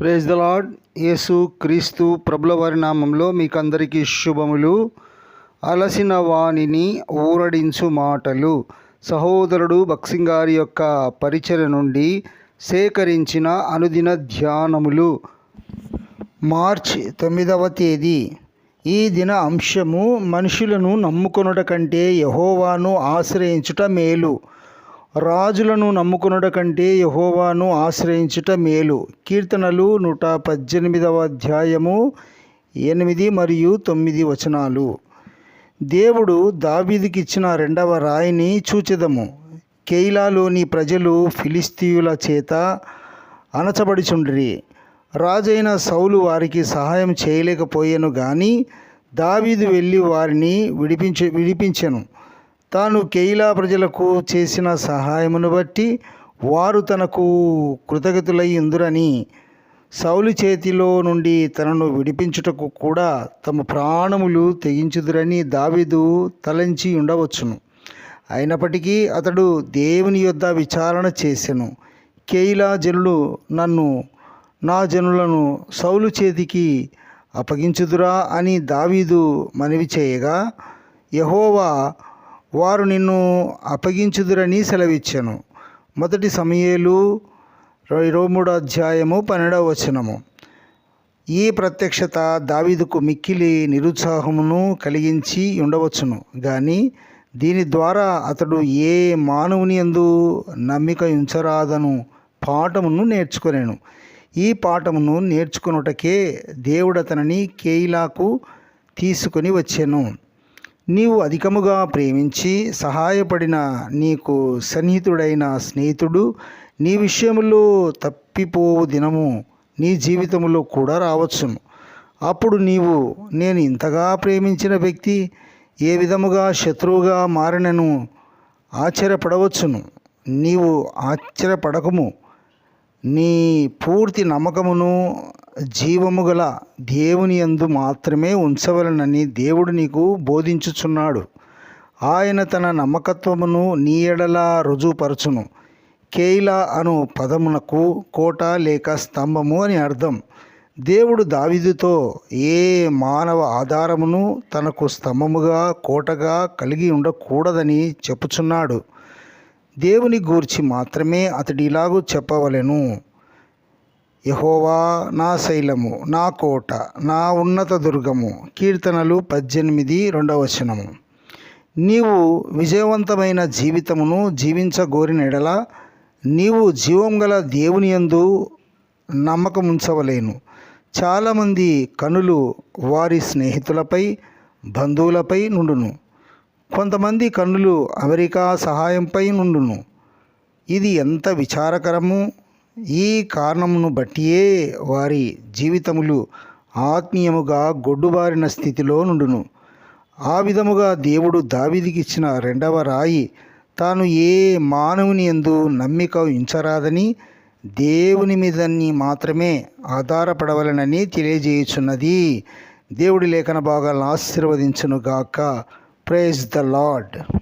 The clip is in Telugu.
ప్రేజ్ ద లాడ్ యేసు క్రీస్తు ప్రభుల వారి నామంలో మీకు అందరికీ శుభములు. అలసిన వాణిని ఊరడించు మాటలు. సహోదరుడు బక్సింగారి యొక్క పరిచయ నుండి సేకరించిన అనుదిన ధ్యానములు. మార్చ్ తొమ్మిదవ తేదీ. ఈ దిన అంశము మనుషులను నమ్ముకొనుట కంటే యహోవాను ఆశ్రయించుట మేలు. రాజులను నమ్ముకొనుట కంటే యహోవాను ఆశ్రయించుట మేలు. కీర్తనలు నూట పద్దెనిమిదవ అధ్యాయము ఎనిమిది మరియు తొమ్మిది వచనాలు. దేవుడు దావీదికి ఇచ్చిన రెండవ రాయిని చూచెదము. కెయిలాలోని ప్రజలు ఫిలిస్తీయుల చేత అణచబడిచుండ్రి. రాజైన సౌలు వారికి సహాయం చేయలేకపోయాను కానీ దావీదు వెళ్ళి వారిని విడిపించ విడిపించెను. తాను కెయిలా ప్రజలకు చేసిన సహాయమును బట్టి వారు తనకు కృతజ్ఞతలై ఉందురని సౌలు చేతిలో నుండి తనను విడిపించుటకు కూడా తమ ప్రాణములు తెగించుదురని దావీదు తలంచి ఉండవచ్చును. అయినప్పటికీ అతడు దేవుని యొద్ద విచారణ చేసెను. కేయిలా జనులు నన్ను నా జనులను సౌలు చేతికి అప్పగించుదురా అని దావీదు మనవి చేయగా యహోవా వారు నిన్ను అప్పగించుదురని సెలవిచ్చాను. మొదటి సమయలు ఇరవై మూడో అధ్యాయము పన్నెండవ వచనము. ఈ ప్రత్యక్షత దావీదుకు మిక్కిలి నిరుత్సాహమును కలిగించి ఉండవచ్చును. కానీ దీని ద్వారా అతడు ఏ మానవుని ఎందు నమ్మిక ఉంచరాదను పాఠమును నేర్చుకునేను. ఈ పాఠమును నేర్చుకొనుటకే దేవుడు అతనిని కేయిలాకు తీసుకొని వచ్చాను. నీవు అధికముగా ప్రేమించి సహాయపడిన నీకు సన్నిహితుడైన స్నేహితుడు నీ విషయంలో తప్పిపోవు దినము నీ జీవితంలో కూడా రావచ్చును. అప్పుడు నీవు నేను ఇంతగా ప్రేమించిన వ్యక్తి ఏ విధముగా శత్రువుగా మారినను ఆశ్చర్యపడవచ్చును. నీవు ఆశ్చర్యపడకము. నీ పూర్తి నమ్మకమును జీవము గల దేవుని యందు మాత్రమే ఉంచవలనని దేవుడు నీకు బోధించుచున్నాడు. ఆయన తన నమ్మకత్వమును నీ ఎడలా రుజువుపరచును. కేయిలా అను పదమునకు కోట లేక స్తంభము అని అర్థం. దేవుడు దావిదుతో ఏ మానవ ఆధారమును తనకు స్తంభముగా కోటగా కలిగి ఉండకూడదని చెప్పుచున్నాడు. దేవుని గూర్చి మాత్రమే అతడిలాగూ చెప్పవలెను. యహోవా నా శైలము నా కోట నా ఉన్నత దుర్గము. కీర్తనలు పద్దెనిమిది రెండవ వచనము. నీవు విజయవంతమైన జీవితమును జీవించగోరినెడల నీవు జీవం గల దేవుని యందు నమ్మకం ఉంచవలేను చాలామంది కనులు వారి స్నేహితులపై బంధువులపై నుండును. కొంతమంది కన్నులు అమెరికా సహాయంపై నుండును. ఇది ఎంత విచారకరము! ఈ కారణమును బట్టియే వారి జీవితములు ఆత్మీయముగా గొడ్డుబారిన స్థితిలో నుండును. ఆ విధముగా దేవుడు దావిదికి ఇచ్చిన రెండవ రాయి తాను ఏ మానవుని ఎందు నమ్మిక ఉంచరాదని దేవుని మీదని మాత్రమే ఆధారపడవలనని తెలియజేయుచున్నది. దేవుడి లేఖన భాగాలను ఆశీర్వదించునుగాక. Praise the lord